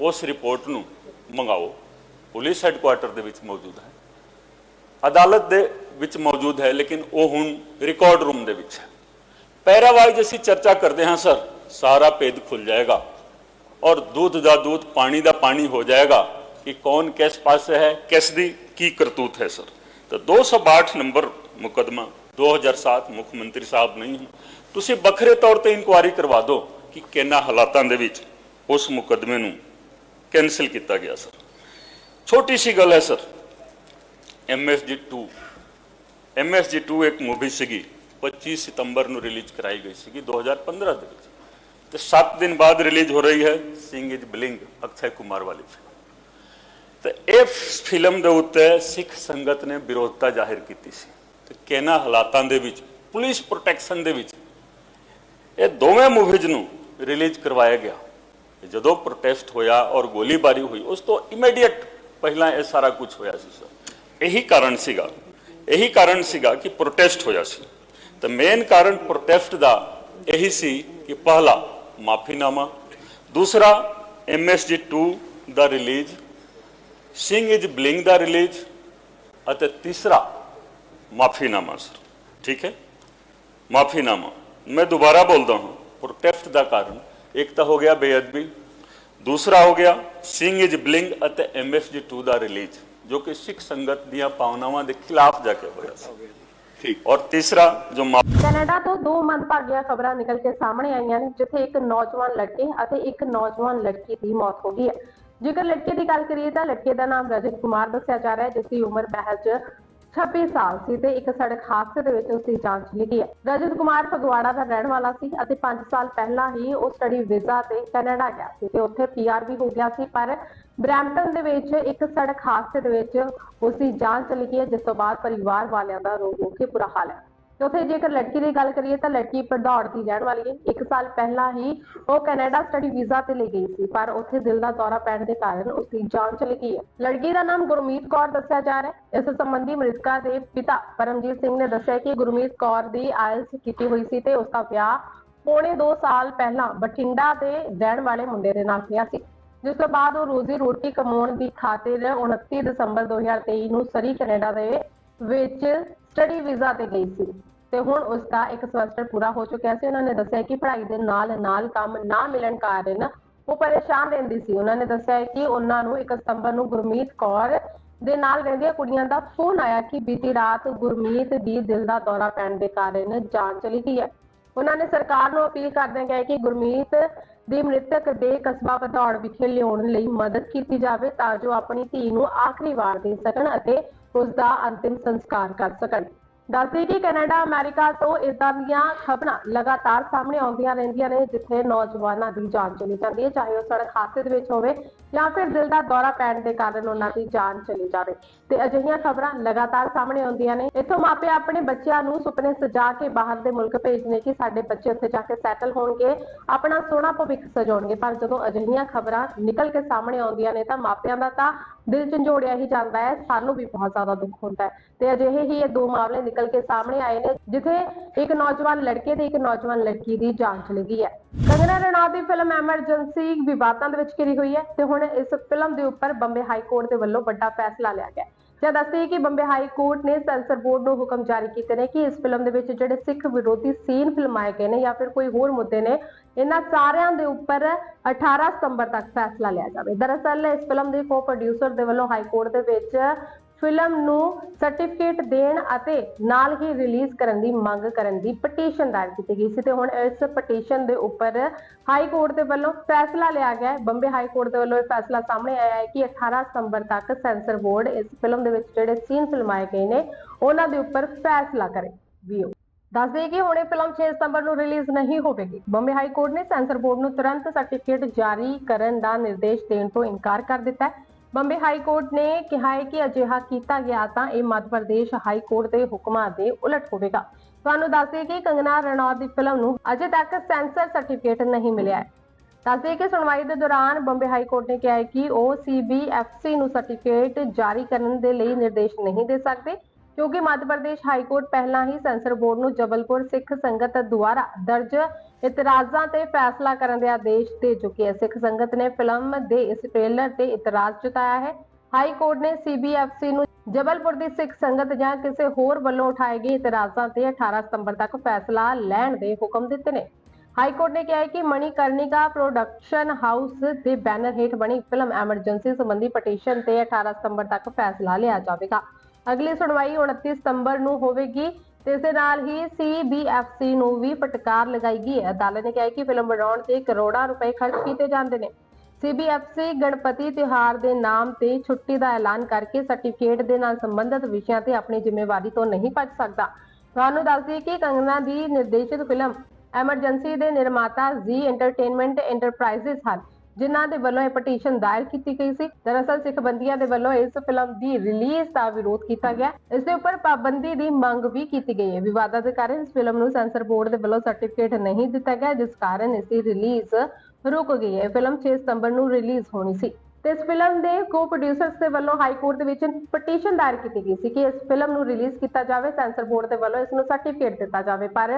ਉਸ ਰਿਪੋਰਟ ਨੂੰ ਮੰਗਾਓ। ਪੁਲਿਸ ਹੈੱਡਕੁਆਟਰ ਦੇ ਵਿੱਚ ਮੌਜੂਦ ਹੈ। ਅਦਾਲਤ ਦੇ ਵਿੱਚ ਮੌਜੂਦ ਹੈ, ਲੇਕਿਨ ਉਹ ਹੁਣ ਰਿਕਾਰਡ ਰੂਮ ਦੇ ਵਿੱਚ ਹੈ। ਪੈਰਾ ਵਾਈਜ਼ ਅਸੀਂ ਚਰਚਾ ਕਰਦੇ ਹਾਂ, ਸਰ, ਸਾਰਾ ਭੇਦ ਖੁੱਲ ਜਾਏਗਾ ਔਰ ਦੁੱਧ ਦਾ ਦੁੱਧ, ਪਾਣੀ ਦਾ ਪਾਣੀ ਹੋ ਜਾਏਗਾ ਕਿ ਕੌਣ ਕਿਸ ਪਾਸੇ ਹੈ, ਕਿਸ ਦੀ ਕੀ ਕਰਤੂਤ ਹੈ, ਸਰ? ਤਾਂ 262 ਨੰਬਰ ਮੁਕਦਮਾ 2007 ਮੁੱਖ ਮੰਤਰੀ ਸਾਹਿਬ ਨਹੀਂ ਹੈ। ਤੁਸੀਂ ਵੱਖਰੇ ਤੌਰ ਤੇ ਇਨਕੁਆਇਰੀ ਕਰਵਾ ਦਿਓ। ਕਿ ਕਿੰਨਾ ਹਾਲਾਤਾਂ ਦੇ ਵਿੱਚ ਉਸ ਮੁਕਦਮੇ ਨੂੰ ਕੈਨਸਲ ਕੀਤਾ ਗਿਆ ਸਰ। ਛੋਟੀ ਸੀ ਗੱਲ ਹੈ ਸਰ MSG 2 MSG 2 ਇੱਕ ਮੂਵੀ ਸੀਗੀ 25 ਸਤੰਬਰ ਨੂੰ ਰਿਲੀਜ਼ ਕਰਾਈ ਗਈ ਸੀਗੀ 2015 ਦੇ ਵਿੱਚ। ਤੇ 7 ਦਿਨ ਬਾਅਦ ਰਿਲੀਜ਼ ਹੋ ਰਹੀ ਹੈ ਸਿੰਗ ਇਜ਼ ਬਲਿੰਗ ਅਕਸ਼ੈ ਕੁਮਾਰ ਵਾਲੀ ਫਿਲਮ ਤੇ ਇਹ ਫਿਲਮ ਦੇ ਉੱਤੇ ਸਿੱਖ ਸੰਗਤ ਨੇ ਵਿਰੋਧਤਾ ਜ਼ਾਹਿਰ ਕੀਤੀ ਸੀ। ਤੇ ਕਿਹਨਾਂ ਹਾਲਾਤਾਂ ਦੇ ਵਿੱਚ, ਪੁਲਿਸ ਪ੍ਰੋਟੈਕਸ਼ਨ ਦੇ ਵਿੱਚ, ਇਹ ਦੋਵੇਂ ਮੂਵੀਜ਼ ਨੂੰ ਰਿਲੀਜ਼ ਕਰਵਾਇਆ ਗਿਆ ਤੇ ਜਦੋਂ ਪ੍ਰੋਟੈਸਟ ਹੋਇਆ ਔਰ ਗੋਲੀਬਾਰੀ ਹੋਈ ਉਸ ਤੋਂ ਇਮੀਡੀਏਟ ਪਹਿਲਾਂ ਇਹ ਸਾਰਾ ਕੁਝ ਹੋਇਆ ਸੀ ਸਰ ਇਹੀ ਕਾਰਨ ਸੀਗਾ ਇਹੀ ਕਾਰਨ ਸੀਗਾ ਕਿ ਪ੍ਰੋਟੈਸਟ ਹੋਇਆ ਸੀ ਤਾਂ ਮੇਨ ਕਾਰਨ ਪ੍ਰੋਟੈਸਟ ਦਾ ਇਹੀ ਸੀ ਕਿ ਪਹਿਲਾ ਮਾਫੀਨਾਮਾ ਦੂਸਰਾ MSG 2 ਦਾ ਰਿਲੀਜ਼ ਸਿੰਘ ਇਜ਼ ਬਲਿੰਗ ਦਾ ਰਿਲੀਜ਼ ਅਤੇ ਤੀਸਰਾ ਮਾਫੀਨਾਮਾ ਸਰ ਠੀਕ ਹੈ ਮਾਫੀਨਾਮਾ ਮੈਂ ਦੁਬਾਰਾ ਬੋਲਦਾ ਹਾਂ ਪ੍ਰੋਟੈਸਟ ਦਾ ਕਾਰਨ ਇੱਕ ਤਾਂ ਹੋ ਗਿਆ ਬੇਅਦਬੀ ਦੂਸਰਾ ਹੋ ਗਿਆ ਸਿੰਘ ਇਜ਼ ਬਲਿੰਗ ਅਤੇ ਐਮਐਸਜੀ 2 ਦਾ ਰਿਲੀਜ਼ ਜੋ ਕਿ ਸਿੱਖ ਸੰਗਤ ਦੀਆਂ ਭਾਵਨਾਵਾਂ ਦੇ ਖਿਲਾਫ ਜਾ ਕੇ ਹੋਇਆ ਸੀ। ਠੀਕ। ਔਰ ਤੀਸਰਾ ਜੋ ਕੈਨੇਡਾ ਤੋਂ ਦੋ ਮੰਦਭਾਗੀਆਂ ਖਬਰਾਂ ਨਿਕਲ ਕੇ ਸਾਹਮਣੇ ਆਈਆਂ ਨੇ ਜਿੱਥੇ ਇੱਕ ਨੌਜਵਾਨ ਲੜਕੇ ਅਤੇ ਇੱਕ ਨੌਜਵਾਨ ਲੜਕੀ ਦੀ ਮੌਤ ਹੋ ਗਈ ਹੈ। ਜੇਕਰ ਲੜਕੇ ਦੀ ਗੱਲ ਕਰੀਏ ਤਾਂ ਲੜਕੇ ਦਾ ਨਾਮ ਰਜਤ ਕੁਮਾਰ ਦੱਸਿਆ ਜਾ ਰਿਹਾ ਹੈ ਜਿਸ ਦੀ ਉਮਰ ਮਹਿਜ 26 ਸਾਲ ਸੀ ਤੇ ਇੱਕ ਸੜਕ ਹਾਦਸੇ ਦੇ ਵਿੱਚ ਉਸ ਦੀ ਜਾਨ ਚਲੀ ਗਈ ਹੈ। ਰਜਤ ਕੁਮਾਰ ਫਗਵਾੜਾ ਦਾ ਰਹਿਣ ਵਾਲਾ ਸੀ ਅਤੇ 5 ਸਾਲ ਪਹਿਲਾਂ ਹੀ ਉਹ ਸਟੱਡੀ ਵੀਜ਼ਾ ਤੇ ਕੈਨੇਡਾ ਗਿਆ ਸੀ ਤੇ ਉੱਥੇ ਪੀਆਰ ਵੀ ਹੋ ਗਿਆ ਸੀ, ਪਰ ਬਰੈਂਪਟਨ ਦੇ ਵਿੱਚ ਇੱਕ ਸੜਕ ਹਾਦਸੇ ਦੇ ਵਿੱਚ ਉਸ ਦੀ ਜਾਨ ਚਲੀ ਗਈ ਹੈ, ਜਿਸ ਤੋਂ ਬਾਅਦ ਪਰਿਵਾਰ ਵਾਲਿਆਂ ਦਾ ਰੋ ਰੋ ਕੇ ਬੁਰਾ ਹਾਲ ਹੈ। ਉੱਥੇ ਜੇਕਰ ਲੜਕੀ ਦੀ ਗੱਲ ਕਰੀਏ ਤਾਂ ਲੜਕੀ ਭਦੌੜ ਦੀ ਰਹਿਣ ਵਾਲੀ ਹੈ। ਇੱਕ ਸਾਲ ਪਹਿਲਾਂ ਹੀ ਉਹ ਕੈਨੇਡਾ ਸਟੱਡੀ ਵੀਜ਼ਾ ਤੇ ਲਈ ਗਈ ਸੀ, ਪਰ ਉੱਥੇ ਦਿਲ ਦਾ ਦੌਰਾ ਪੈਣ ਦੇ ਕਾਰਨ ਉਸ ਦੀ ਜਾਨ ਚਲੀ ਗਈ ਹੈ। ਲੜਕੀ ਦਾ ਨਾਮ ਗੁਰਮੀਤ ਕੌਰ ਦੱਸਿਆ ਜਾ ਰਿਹਾ ਹੈ। ਇਸ ਸੰਬੰਧੀ ਮ੍ਰਿਤਕਾ ਦੇ ਪਿਤਾ ਪਰਮਜੀਤ ਸਿੰਘ ਨੇ ਦੱਸਿਆ ਕਿ ਗੁਰਮੀਤ ਕੌਰ ਦੀ ਆਇਲਸ ਕੀਤੀ ਹੋਈ ਸੀ ਤੇ ਉਸ ਦਾ ਵਿਆਹ ਪੌਣੇ 2 ਸਾਲ ਪਹਿਲਾਂ ਬਠਿੰਡਾ ਦੇ ਰਹਿਣ ਵਾਲੇ ਮੁੰਡੇ ਦੇ ਨਾਲ ਹੋਇਆ ਸੀ। ਜਿਸ ਤੋਂ ਬਾਅਦ ਉਹ ਰੋਜ਼ੀ ਰੋਟੀ ਕਮਾਉਣ ਦੀ ਖਾਤਰ 29 ਦਸੰਬਰ 2023 ਨੂੰ ਸਰੀ ਕੈਨੇਡਾ ਦੇ ਵਿੱਚ ਸਟੱਡੀ ਵੀਜ਼ਾ ਤੇ ਗਈ ਸੀ। ਤੇ ਹੁਣ ਉਸ ਦਾ ਇੱਕ ਸਮੈਸਟਰ ਪੂਰਾ ਹੋ ਚੁੱਕਿਆ ਸੀ। ਉਹਨਾਂ ਨੇ ਦੱਸਿਆ ਕਿ ਪੜ੍ਹਾਈ ਦੇ ਨਾਲ ਨਾਲ ਕੰਮ ਨਾ ਮਿਲਣ ਕਾਰਨ ਉਹ ਪਰੇਸ਼ਾਨ ਰਹਿੰਦੀ ਸੀ। ਉਹਨਾਂ ਨੇ ਦੱਸਿਆ ਕਿ ਉਹਨਾਂ ਨੂੰ 1 ਸਤੰਬਰ ਨੂੰ ਗੁਰਮੀਤ ਕੌਰ ਦੇ ਨਾਲ ਰਹਿੰਦੀਆਂ ਕੁੜੀਆਂ ਦਾ ਫੋਨ ਆਇਆ ਕਿ ਬੀਤੀ ਰਾਤ ਗੁਰਮੀਤ ਦੀ ਦਿਲ ਦਾ ਦੌਰਾ ਪੈਣ ਦੇ ਕਾਰਨ ਜਾਨ ਚਲੀ ਗਈ ਹੈ। ਉਹਨਾਂ ਨੇ ਸਰਕਾਰ ਨੂੰ ਅਪੀਲ ਕਰਦੇ ਗਏ ਕਿ ਗੁਰਮੀਤ ਦੀ ਮ੍ਰਿਤਕ ਦੇ ਕਸਬਾ ਭਦੌੜ ਵਿਖੇ ਲਿਆਉਣ ਲਈ ਮਦਦ ਕੀਤੀ ਜਾਵੇ ਤਾਂ ਜੋ ਆਪਣੀ ਧੀ ਨੂੰ ਆਖਰੀ ਵਾਰ ਦੇ ਸਕਣ ਅਤੇ ਉਸ ਦਾ ਅੰਤਿਮ ਸੰਸਕਾਰ ਕਰ ਸਕਣ। ਦੱਸਦੇ ਕਿ ਕੈਨੇਡਾ, ਅਮਰੀਕਾ ਤੋਂ ਇਦਾਂ ਦੀਆਂ ਖਬਰਾਂ ਲਗਾਤਾਰ ਸਾਹਮਣੇ ਆਉਂਦੀਆਂ ਰਹਿੰਦੀਆਂ ਨੇ, ਜਿੱਥੇ ਨੌਜਵਾਨਾਂ ਦੀ ਜਾਨ ਚਲੀ ਜਾਂਦੀ ਹੈ, ਚਾਹੇ ਉਹ ਸੜਕ ਹਾਦਸੇ ਦੇ ਵਿੱਚ ਹੋਵੇ ਜਾਂ ਫਿਰ ਦਿਲ ਦਾ ਦੌਰਾ ਪੈਣ ਦੇ ਕਾਰਨ ਉਹਨਾਂ ਦੀ ਜਾਨ ਚਲੀ ਜਾਵੇ। ਤੇ ਅਜਿਹੀਆਂ ਖਬਰਾਂ ਲਗਾਤਾਰ ਸਾਹਮਣੇ ਆਉਂਦੀਆਂ ਨੇ। ਇੱਥੋਂ ਮਾਪੇ ਆਪਣੇ ਬੱਚਿਆਂ ਨੂੰ ਸੁਪਨੇ ਸਜਾ ਕੇ ਬਾਹਰ ਦੇ ਮੁਲਕ ਭੇਜਨੇ ਕਿ ਸਾਡੇ ਬੱਚੇ ਉੱਥੇ ਜਾ ਕੇ ਸੈਟਲ ਹੋਣਗੇ। ਆਪਣਾ ਸੋਹਣਾ ਭਵਿੱਖ ਸਜਾਉਣਗੇ। ਪਰ ਜਦੋਂ ਅਜਿਹੀਆਂ ਖਬਰਾਂ ਨਿਕਲ ਕੇ ਸਾਹਮਣੇ ਆਉਂਦੀਆਂ ਨੇ ਤਾਂ ਮਾਪਿਆਂ ਦਾ ਤਾਂ ਦਿਲ ਝੰਜੋੜਿਆ ਹੀ ਜਾਂਦਾ ਹੈ। ਸਾਨੂੰ ਵੀ ਬਹੁਤ ਜ਼ਿਆਦਾ ਦੁੱਖ ਹੁੰਦਾ ਹੈ। ਤੇ ਅਜਿਹੇ ਹੀ ਇਹ ਦੋ ਮਾਮਲੇ ਨਿਕਲ ਕੇ ਸਾਹਮਣੇ ਆਏ ਨੇ, ਜਿੱਥੇ ਇੱਕ ਨੌਜਵਾਨ ਲੜਕੇ ਤੇ ਇੱਕ ਨੌਜਵਾਨ ਲੜਕੀ ਦੀ ਜਾਨ ਚਲੀ ਗਈ ਹੈ। ਕੰਗਨਾ ਰਣੌਤ ਦੀ ਫਿਲਮ ਐਮਰਜੈਂਸੀ ਵਿਵਾਦਾਂ ਦੇ ਵਿੱਚ ਘਿਰੀ ਹੋਈ ਹੈ ਤੇ ਹੁਣ ਇਸ ਫਿਲਮ ਦੇ ਉੱਪਰ ਬੰਬੇ ਹਾਈ ਕੋਰਟ ਦੇ ਵੱਲੋਂ ਵੱਡਾ ਫੈਸਲਾ ਲਿਆ ਗਿਆ। ਜਦ ਦੱਸਦੇ ਕਿ ਬੰਬੇ ਹਾਈ ਕੋਰਟ ਨੇ ਸੈਂਸਰ ਬੋਰਡ ਨੂੰ ਹੁਕਮ ਜਾਰੀ ਕੀਤੇ ਨੇ ਕਿ ਇਸ ਫਿਲਮ ਦੇ ਵਿੱਚ ਜਿਹੜੇ ਸਿੱਖ ਵਿਰੋਧੀ ਸੀਨ ਫਿਲਮਾਏ ਗਏ ਨੇ ਜਾਂ ਫਿਰ ਕੋਈ ਹੋਰ ਮੁੱਦੇ ਨੇ, ਇਹਨਾਂ ਸਾਰਿਆਂ ਦੇ ਉੱਪਰ 18 ਸਤੰਬਰ ਤੱਕ ਫੈਸਲਾ ਲਿਆ ਜਾਵੇ। ਦਰਅਸਲ ਇਸ ਫਿਲਮ ਦੇ ਕੋ ਪ੍ਰੋਡਿਊਸਰ ਦੇ ਵੱਲੋਂ ਹਾਈ ਕੋਰਟ ਦੇ ਵਿੱਚ ਫਿਲਮ ਨੂੰ ਸਰਟੀਫਿਕੇਟ ਦੇਣ ਅਤੇ ਨਾਲ ਹੀ ਰਿਲੀਜ਼ ਕਰਨ ਦੀ ਮੰਗ ਕਰਨ ਦੀ ਪਟੀਸ਼ਨ ਦਾਇਰ ਕੀਤੀ ਗਈ ਸੀ ਤੇ ਹੁਣ ਇਸ ਪਟੀਸ਼ਨ ਦੇ ਉੱਪਰ ਹਾਈ ਕੋਰਟ ਦੇ ਵੱਲੋਂ ਫੈਸਲਾ ਲਿਆ ਗਿਆ ਹੈ। ਬੰਬੇ ਹਾਈ ਕੋਰਟ ਦੇ ਵੱਲੋਂ ਇਹ ਫੈਸਲਾ ਸਾਹਮਣੇ ਆਇਆ ਹੈ ਕਿ 18 ਸਤੰਬਰ ਤੱਕ ਸੈਂਸਰ ਬੋਰਡ ਇਸ ਫਿਲਮ ਦੇ ਵਿੱਚ ਜਿਹੜੇ ਸੀਨ ਫਿਲਮਾਏ ਗਏ ਨੇ, ਉਹਨਾਂ ਦੇ ਉੱਪਰ ਫੈਸਲਾ ਕਰੇ। ਵੀਓ ਦੱਸ ਦੇਈਏ ਕਿ ਹੁਣ ਇਹ ਫਿਲਮ 6 ਸਤੰਬਰ ਨੂੰ ਰਿਲੀਜ਼ ਨਹੀਂ ਹੋਵੇਗੀ। ਬੰਬੇ ਹਾਈ ਕੋਰਟ ਨੇ ਸੈਂਸਰ ਬੋਰਡ ਨੂੰ ਤੁਰੰਤ ਸਰਟੀਫਿਕੇਟ ਜਾਰੀ ਕਰਨ ਦਾ ਨਿਰਦੇਸ਼ ਦੇਣ ਤੋਂ ਇਨਕਾਰ ਕਰ ਦਿੱਤਾ ਹੈ। ਬੰਬੇ ਹਾਈ ਕੋਰਟ ਨੇ ਕਿਹਾ ਹੈ ਕਿ ਅਜਿਹਾ ਕੀਤਾ ਗਿਆ ਤਾਂ ਇਹ ਮੱਧ ਪ੍ਰਦੇਸ਼ ਹਾਈ ਕੋਰਟ ਦੇ ਹੁਕਮਾਂ ਦੇ ਉਲਟ ਹੋਵੇਗਾ। ਤੁਹਾਨੂੰ ਦੱਸ ਕਿ ਕੰਗਨਾ ਰਣੌਤ ਦੀ ਫਿਲਮ ਨੂੰ ਅਜੇ ਤੱਕ ਸੈਂਸਰ ਸਰਟੀਫਿਕੇਟ ਨਹੀਂ ਮਿਲਿਆ ਹੈ। ਦੱਸਦੇ ਕਿ ਸੁਣਵਾਈ ਦੇ ਦੌਰਾਨ ਬੰਬੇ ਹਾਈ ਕੋਰਟ ਨੇ ਕਿਹਾ ਹੈ ਕਿ ਉਹ ਸੀਬੀਐਫਸੀ ਨੂੰ ਸਰਟੀਫਿਕੇਟ ਜਾਰੀ ਕਰਨ ਦੇ ਲਈ ਨਿਰਦੇਸ਼ ਨਹੀਂ ਦੇ ਸਕਦੇ, ਕਿਉਂਕਿ ਮੱਧ ਪ੍ਰਦੇਸ਼ ਹਾਈ ਕੋਰਟ ਪਹਿਲਾਂ ਹੀ ਸੈਂਸਰ ਬੋਰਡ ਨੂੰ ਜਬਲਪੁਰ ਸਿੱਖ ਸੰਗਤ ਦੁਆਰਾ ਦਰਜ ਇਤਰਾਜ਼ਾਂ ਤੇ ਫੈਸਲਾ ਕਰਨ ਦੇ ਆਦੇਸ਼ ਦੇ ਚੁੱਕੀ ਹੈ ਸਿੱਖ ਸੰਗਤ ਨੇ ਫਿਲਮ ਦੇ ਇਸ ਟ੍ਰੇਲਰ ਤੇ ਇਤਰਾਜ਼ ਜਤਾਇਆ ਹੈ। ਹਾਈ ਕੋਰਟ ਨੇ ਸੀਬੀਐਫਸੀ ਨੂੰ ਜਬਲਪੁਰ ਦੀ ਸਿੱਖ ਸੰਗਤ ਜਾਂ ਕਿਸੇ ਹੋਰ ਵੱਲੋਂ ਉਠਾਏ ਗਏ ਇਤਰਾਜ਼ਾਂ ਤੇ 18 ਸਤੰਬਰ ਤੱਕ ਫੈਸਲਾ ਲੈਣ ਦੇ ਹੁਕਮ ਦਿੱਤੇ ਨੇ। ਹਾਈ ਕੋਰਟ ਨੇ ਕਿਹਾ ਹੈ ਕਿ ਮਣੀਕਰਨਿਕਾ ਪ੍ਰੋਡਕਸ਼ਨ ਹਾਊਸ ਦੇ ਬੈਨਰ ਹੇਠ ਬਣੀ ਫਿਲਮ ਐਮਰਜੈਂਸੀ ਸੰਬੰਧੀ ਪਟੀਸ਼ਨ ਤੇ 18 ਸਤੰਬਰ ਤੱਕ ਫੈਸਲਾ ਲਿਆ ਜਾਵੇਗਾ। ਅਗਲੀ ਸੁਣਵਾਈ 29 ਸਤੰਬਰ ਨੂੰ ਹੋਵੇਗੀ। ਤੇ ਇਸ ਦੇ ਨਾਲ ਹੀ ਸੀਬੀਐਫਸੀ ਨੂੰ ਵੀ ਫਟਕਾਰ ਲਗਾਈ ਗਈ ਹੈ। ਅਦਾਲਤ ਨੇ ਕਿਹਾ ਕਿ ਫਿਲਮ ਬਣਾਉਣ ਤੇ ਕਰੋੜਾਂ ਰੁਪਏ ਖਰਚ ਕੀਤੇ ਜਾਂਦੇ ਨੇ। ਸੀਬੀਐਫਸੀ ਗਣਪਤੀ ਤਿਉਹਾਰ ਦੇ ਨਾਮ ਤੇ ਛੁੱਟੀ ਦਾ ਐਲਾਨ ਕਰਕੇ ਸਰਟੀਫਿਕੇਟ ਦੇ ਨਾਲ ਸੰਬੰਧਿਤ ਵਿਸ਼ਿਆਂ ਤੇ ਆਪਣੀ ਜ਼ਿੰਮੇਵਾਰੀ ਤੋਂ ਨਹੀਂ ਭੱਜ ਸਕਦਾ। ਤੁਹਾਨੂੰ ਦੱਸ ਦਈਏ ਕਿ ਕੰਗਨਾ ਦੀ ਨਿਰਦੇਸ਼ਿਤ ਫਿਲਮ ਐਮਰਜੈਂਸੀ ਦੇ ਨਿਰਮਾਤਾ ਜ਼ੀ ਐਂਟਰਟੇਨਮੈਂਟ ਐਂਟਰਪ੍ਰਾਈਜ਼ਸ ਹਨ। ਜਿਨ੍ਹਾਂ ਦੇ ਵੱਲੋਂ ਇਹ ਪਟੀਸ਼ਨ ਦਾਇਰ ਕੀਤੀ ਗਈ ਸੀ। ਦਰਅਸਲ ਸਿੱਖਬੰਦੀਆਂ ਦੇ ਵੱਲੋਂ ਇਸ ਫਿਲਮ ਦੀ ਰਿਲੀਜ਼ ਦਾ ਵਿਰੋਧ ਕੀਤਾ ਗਿਆ। ਇਸ ਦੇ ਉੱਪਰ ਪਾਬੰਦੀ ਦੀ ਮੰਗ ਵੀ ਕੀਤੀ ਗਈ ਹੈ। ਵਿਵਾਦਾਂ ਦੇ ਕਾਰਨ ਇਸ ਫਿਲਮ ਨੂੰ ਸੈਂਸਰ ਬੋਰਡ ਦੇ ਵੱਲੋਂ ਸਰਟੀਫਿਕੇਟ ਨਹੀਂ ਦਿੱਤਾ ਗਿਆ, ਜਿਸ ਕਾਰਨ ਇਸ ਦੀ ਰਿਲੀਜ਼ ਰੁਕ ਗਈ ਹੈ। ਫਿਲਮ 6 ਸਤੰਬਰ ਨੂੰ ਰਿਲੀਜ਼ ਹੋਣੀ ਸੀ। ਤੇ ਇਸ ਫਿਲਮ ਦੇ ਕੋ ਪ੍ਰੋਡਿਊਸਰਸ ਦੇ ਵੱਲੋਂ ਹਾਈ ਕੋਰਟ ਦੇ ਵਿੱਚ ਪਟੀਸ਼ਨ ਦਾਇਰ ਕੀਤੀ ਗਈ ਸੀ ਕਿ ਇਸ ਫਿਲਮ ਨੂੰ ਰਿਲੀਜ਼ ਕੀਤਾ ਜਾਵੇ ਸੈਂਸਰ ਬੋਰਡ ਦੇ ਵੱਲੋਂ ਇਸ ਨੂੰ ਸਰਟੀਫਿਕੇਟ ਦਿੱਤਾ ਜਾਵੇ। ਪਰ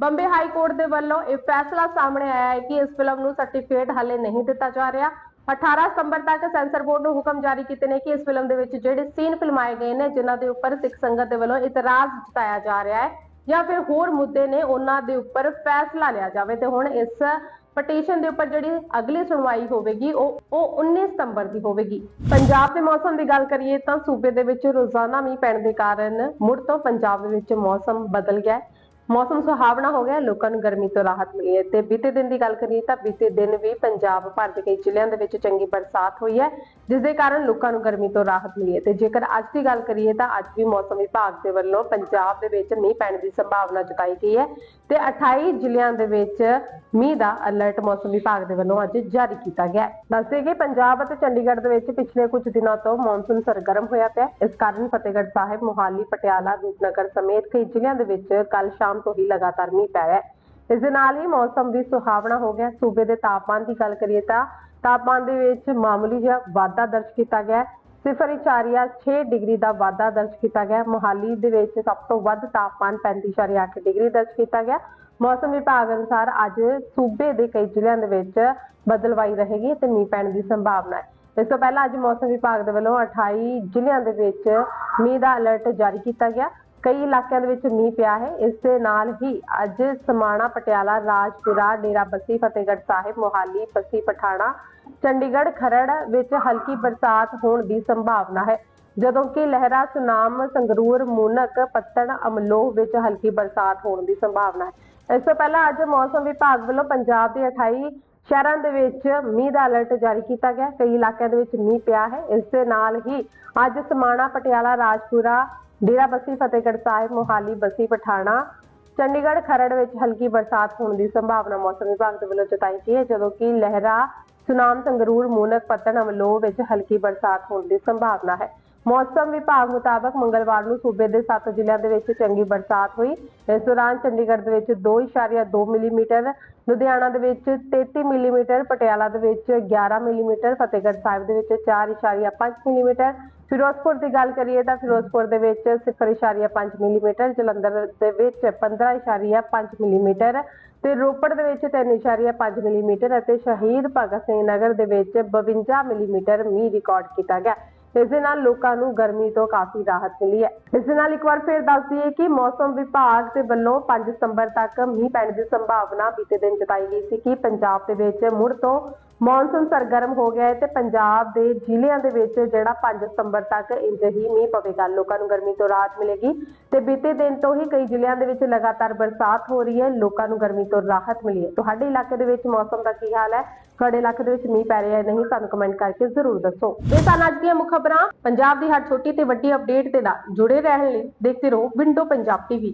ਬੰਬੇ ਹਾਈ ਕੋਰਟ ਦੇ ਵੱਲੋਂ ਇਹ ਫੈਸਲਾ ਸਾਹਮਣੇ ਆਇਆ ਹੈ ਕਿ ਇਸ ਫਿਲਮ ਨੂੰ ਸਰਟੀਫਿਕੇਟ ਹਾਲੇ ਨਹੀਂ ਦਿੱਤਾ ਜਾ ਰਿਹਾ। 18 ਸਤੰਬਰ ਤੱਕ ਸੈਂਸਰ ਬੋਰਡ ਨੂੰ ਹੁਕਮ ਜਾਰੀ ਕੀਤੇ ਨੇ ਕਿ ਇਸ ਫਿਲਮ ਦੇ ਵਿੱਚ ਜਿਹੜੇ ਸੀਨ ਫਿਲਮਾਏ ਗਏ ਨੇ, ਜਿਨ੍ਹਾਂ ਦੇ ਉੱਪਰ ਸਿੱਖ ਸੰਗਤ ਦੇ ਵੱਲੋਂ ਇਤਰਾਜ਼ ਜਤਾਇਆ ਜਾ ਰਿਹਾ ਹੈ ਜਾਂ ਫਿਰ ਹੋਰ ਮੁੱਦੇ ਨੇ, ਉਹਨਾਂ ਦੇ ਉੱਪਰ ਫੈਸਲਾ ਲਿਆ ਜਾਵੇ। ਤੇ ਹੁਣ ਇਸ ਪਟੀਸ਼ਨ ਦੇ ਉੱਪਰ ਜਿਹੜੀ ਅਗਲੀ ਸੁਣਵਾਈ ਹੋਵੇਗੀ, ਉਹ ਉਹ 19 ਸਤੰਬਰ ਦੀ ਹੋਵੇਗੀ। ਪੰਜਾਬ ਦੇ ਮੌਸਮ ਦੀ ਗੱਲ ਕਰੀਏ ਤਾਂ ਸੂਬੇ ਦੇ ਵਿੱਚ ਰੋਜ਼ਾਨਾ ਮੀਂਹ ਪੈਣ ਦੇ ਕਾਰਨ ਮੁੜ ਤੋਂ ਪੰਜਾਬ ਦੇ ਵਿੱਚ ਮੌਸਮ ਬਦਲ ਗਿਆ ਮੌਸਮ ਸੁਹਾਵਣਾ ਹੋ ਗਿਆ, ਲੋਕਾਂ ਨੂੰ ਗਰਮੀ ਤੋਂ ਰਾਹਤ ਮਿਲੀ ਹੈ। ਤੇ ਬੀਤੇ ਦਿਨ ਦੀ ਗੱਲ ਕਰੀਏ ਤਾਂ ਬੀਤੇ ਦਿਨ ਵੀ ਪੰਜਾਬ ਭਰ ਦੇ ਕਈ ਜ਼ਿਲ੍ਹਿਆਂ ਦੇ ਵਿੱਚ ਚੰਗੀ ਬਰਸਾਤ ਹੋਈ ਹੈ, ਜਿਸ ਦੇ ਕਾਰਨ ਲੋਕਾਂ ਨੂੰ ਗਰਮੀ ਤੋਂ ਰਾਹਤ ਮਿਲੀ ਹੈ। ਤੇ ਜੇਕਰ ਅੱਜ ਦੀ ਗੱਲ ਕਰੀਏ ਤਾਂ ਅੱਜ ਵੀ ਮੌਸਮ ਵਿਭਾਗ ਦੇ ਵੱਲੋਂ ਪੰਜਾਬ ਦੇ ਵਿੱਚ ਮੀਂਹ ਪੈਣ ਦੀ ਸੰਭਾਵਨਾ ਜਤਾਈ ਗਈ ਹੈ ਤੇ 28 ਜ਼ਿਲ੍ਹਿਆਂ ਦੇ ਵਿੱਚ ਮੀਂਹ ਦਾ ਅਲਰਟ ਮੌਸਮ ਵਿਭਾਗ ਦੇ ਵੱਲੋਂ ਅੱਜ ਜਾਰੀ ਕੀਤਾ ਗਿਆ ਹੈ। ਦੱਸਦੇ ਕਿ ਪੰਜਾਬ ਅਤੇ ਚੰਡੀਗੜ੍ਹ ਦੇ ਵਿੱਚ ਪਿਛਲੇ ਕੁਝ ਦਿਨਾਂ ਤੋਂ ਮੌਨਸੂਨ ਸਰਗਰਮ ਹੋਇਆ ਪਿਆ ਇਸ ਕਾਰਨ ਫਤਿਹਗੜ੍ਹ ਸਾਹਿਬ, ਮੋਹਾਲੀ, ਪਟਿਆਲਾ, ਰੂਪਨਗਰ ਸਮੇਤ ਕਈ ਜ਼ਿਲ੍ਹਿਆਂ ਦੇ ਵਿੱਚ ਕੱਲ ਸ਼ਾਮ ਤੋਂ ਹੀ ਲਗਾਤਾਰ ਮੀਂਹ ਪੈ ਰਿਹਾ ਹੈ। ਇਸ ਦੇ ਨਾਲ ਹੀ ਮੌਸਮ ਵੀ ਸੁਹਾਵਣਾ ਹੋ ਗਿਆ ਸੂਬੇ ਦੇ ਤਾਪਮਾਨ ਦੀ ਗੱਲ ਕਰੀਏ ਤਾਂ ਤਾਪਮਾਨ ਦੇ ਵਿੱਚ ਮਾਮੂਲੀ ਜਿਹਾ ਵਾਧਾ ਦਰਜ ਕੀਤਾ ਗਿਆ ਸਿਫਰ 6 ਡਿਗਰੀ ਦਾ ਵਾਧਾ ਦਰਜ ਕੀਤਾ ਗਿਆ ਹੈ। ਦੇ ਵਿੱਚ ਸਭ ਤੋਂ ਵੱਧ ਤਾਪਮਾਨ 35.8 ਡਿਗਰੀ ਦਰਜ ਕੀਤਾ ਗਿਆ ਮੌਸਮ ਵਿਭਾਗ ਅਨੁਸਾਰ ਅੱਜ ਸੂਬੇ ਦੇ ਕਈ ਜ਼ਿਲ੍ਹਿਆਂ ਦੇ ਵਿੱਚ ਬਦਲਵਾਈ ਰਹੇਗੀ ਤੇ ਮੀਂਹ ਪੈਣ ਦੀ ਸੰਭਾਵਨਾ ਹੈ। ਇਸ ਤੋਂ ਪਹਿਲਾਂ ਅੱਜ ਮੌਸਮ ਵਿਭਾਗ ਦੇ ਵੱਲੋਂ 28 ਜ਼ਿਲ੍ਹਿਆਂ ਦੇ ਵਿੱਚ ਮੀਂਹ ਦਾ ਅਲਰਟ ਜਾਰੀ ਕੀਤਾ ਗਿਆ ਕਈ ਇਲਾਕਿਆਂ ਦੇ ਵਿੱਚ ਮੀਂਹ ਪਿਆ ਹੈ। ਇਸ ਦੇ ਨਾਲ ਹੀ ਅੱਜ ਸਮਾਣਾ, ਪਟਿਆਲਾ, ਰਾਜਪੁਰਾ ਡੇਰਾ ਬੱਸੀ ਫਤਿਹਗੜ੍ਹ ਸਾਹਿਬ, ਮੋਹਾਲੀ ਪੱਸੀ ਪਠਾਣਾ, ਚੰਡੀਗੜ੍ਹ, ਖਰੜ ਵਿੱਚ ਹਲਕੀ ਬਰਸਾਤ ਹੋਣ ਦੀ ਸੰਭਾਵਨਾ ਹੈ। ਜਦੋਂ ਕਿ ਲਹਿਰਾ, ਸੁਨਾਮ, ਸੰਗਰੂਰ, ਮੂਨਕ, ਪੱਤਣ, ਅਮਲੋਹ ਵਿੱਚ ਹਲਕੀ ਬਰਸਾਤ ਹੋਣ ਦੀ ਸੰਭਾਵਨਾ ਹੈ। ਇਸ ਤੋਂ ਪਹਿਲਾਂ ਅੱਜ ਮੌਸਮ ਵਿਭਾਗ ਵੱਲੋਂ ਪੰਜਾਬ ਦੇ 28 ਸ਼ਹਿਰਾਂ ਦੇ ਵਿੱਚ ਮੀਂਹ ਦਾ ਅਲਰਟ ਜਾਰੀ ਕੀਤਾ ਗਿਆ। ਕਈ ਇਲਾਕਿਆਂ ਦੇ ਵਿੱਚ ਮੀਂਹ ਪਿਆ ਹੈ। ਇਸ ਦੇ ਨਾਲ ਹੀ ਅੱਜ ਸਮਾਣਾ, ਪਟਿਆਲਾ, ਰਾਜਪੁਰਾ ਡੇਰਾ ਬੱਸੀ ਫਤਿਹਗੜ੍ਹ ਸਾਹਿਬ, ਮੋਹਾਲੀ, ਬੱਸੀ, ਪਠਾਣਾ, ਚੰਡੀਗੜ੍ਹ, ਖਰੜ ਵਿੱਚ ਹਲਕੀ ਬਰਸਾਤ ਹੋਣ ਦੀ ਸੰਭਾਵਨਾ ਮੌਸਮ ਵਿਭਾਗ ਦੇ ਵੱਲੋਂ ਜਤਾਈ ਗਈ ਹੈ, ਜਦੋਂ ਕਿ ਲਹਿਰਾ, ਸੁਨਾਮ, ਸੰਗਰੂਰ, ਮੂਨਕ ਪੱਤਣ ਅਮਲੋਹ ਵਿੱਚ ਹਲਕੀ ਬਰਸਾਤ ਹੋਣ ਦੀ ਸੰਭਾਵਨਾ ਹੈ। ਮੌਸਮ ਵਿਭਾਗ ਮੁਤਾਬਕ ਮੰਗਲਵਾਰ ਨੂੰ ਸੂਬੇ ਦੇ 7 ਜ਼ਿਲ੍ਹਿਆਂ ਦੇ ਵਿੱਚ ਚੰਗੀ ਬਰਸਾਤ ਹੋਈ। ਇਸ ਦੌਰਾਨ ਚੰਡੀਗੜ੍ਹ ਦੇ ਵਿੱਚ 2.2 ਮਿਲੀਮੀਟਰ, ਲੁਧਿਆਣਾ ਦੇ ਵਿੱਚ 33 ਮਿਲੀਮੀਟਰ, ਪਟਿਆਲਾ ਦੇ ਵਿੱਚ 11 ਮਿਲੀਮੀਟਰ, ਫਤਿਹਗੜ੍ਹ ਸਾਹਿਬ ਦੇ ਵਿੱਚ 4.5 ਮਿਲੀਮੀਟਰ। ਫਿਰੋਜ਼ਪੁਰ ਦੀ ਗੱਲ ਕਰੀਏ ਤਾਂ ਫਿਰੋਜ਼ਪੁਰ ਦੇ ਵਿੱਚ 0.5 ਮਿਲੀਮੀਟਰ, ਜਲੰਧਰ ਦੇ ਵਿੱਚ 15.5 ਮਿਲੀਮੀਟਰ ਤੇ ਰੋਪੜ ਦੇ ਵਿੱਚ 3.5 ਮਿਲੀਮੀਟਰ ਅਤੇ ਸ਼ਹੀਦ ਭਗਤ ਸਿੰਘ ਨਗਰ ਦੇ ਵਿੱਚ 52 ਮਿਲੀਮੀਟਰ ਮੀਂਹ ਰਿਕਾਰਡ ਕੀਤਾ ਗਿਆ। ਇਸ ਦੇ ਨਾਲ ਲੋਕਾਂ ਨੂੰ ਗਰਮੀ ਤੋਂ ਕਾਫੀ ਰਾਹਤ ਮਿਲੀ ਹੈ। ਇਸ ਦੇ ਨਾਲ ਇੱਕ ਵਾਰ ਫਿਰ ਦੱਸ ਦਈਏ ਕਿ ਮੌਸਮ ਵਿਭਾਗ ਦੇ ਵੱਲੋਂ 5 ਸਤੰਬਰ ਤੱਕ ਮੀਂਹ ਪੈਣ ਦੀ ਸੰਭਾਵਨਾ ਬੀਤੇ ਦਿਨ ਜਤਾਈ ਗਈ ਸੀ ਕਿ ਪੰਜਾਬ ਦੇ ਵਿੱਚ ਮੁੜ ਤੋਂ ਮੌਨਸੂਨ ਸਰਗਰਮ ਹੋ ਗਿਆ ਹੈ ਤੇ ਪੰਜਾਬ ਦੇ ਜ਼ਿਲ੍ਹਿਆਂ ਦੇ ਵਿੱਚ ਜਿਹੜਾ 5 ਸਤੰਬਰ ਤੱਕ ਇੰਜ ਹੀ ਮੀਂਹ ਪਵੇਗਾ। ਲੋਕਾਂ ਨੂੰ ਗਰਮੀ ਤੋਂ ਰਾਹਤ ਮਿਲੇਗੀ ਤੇ ਬੀਤੇ ਦਿਨ ਤੋਂ ਹੀ ਕਈ ਜ਼ਿਲ੍ਹਿਆਂ ਦੇ ਵਿੱਚ ਲਗਾਤਾਰ ਬਰਸਾਤ ਹੋ ਰਹੀ ਹੈ। ਲੋਕਾਂ ਨੂੰ ਗਰਮੀ ਤੋਂ ਰਾਹਤ ਮਿਲੀ ਹੈ। ਤੁਹਾਡੇ ਇਲਾਕੇ ਦੇ ਵਿੱਚ ਮੌਸਮ ਦਾ ਕੀ ਹਾਲ ਹੈ? ਤੁਹਾਡੇ ਇਲਾਕੇ ਦੇ ਵਿੱਚ ਮੀਂਹ ਪੈ ਰਿਹਾ ਹੈ ਨਹੀਂ? ਸਾਨੂੰ ਕਮੈਂਟ ਕਰਕੇ ਜ਼ਰੂਰ ਦੱਸੋ। ਇਹ ਸਨ ਅੱਜ ਦੀਆਂ ਮੁੱਖ ਖਬਰਾਂ ਪੰਜਾਬ ਦੀ ਹਰ ਛੋਟੀ ਤੇ ਵੱਡੀ ਅਪਡੇਟ ਦੇ ਨਾਲ ਜੁੜੇ ਰਹਿਣ ਲਈ ਦੇਖਦੇ ਰਹੋ ਵਿੰਡੋ ਪੰਜਾਬ ਟੀਵੀ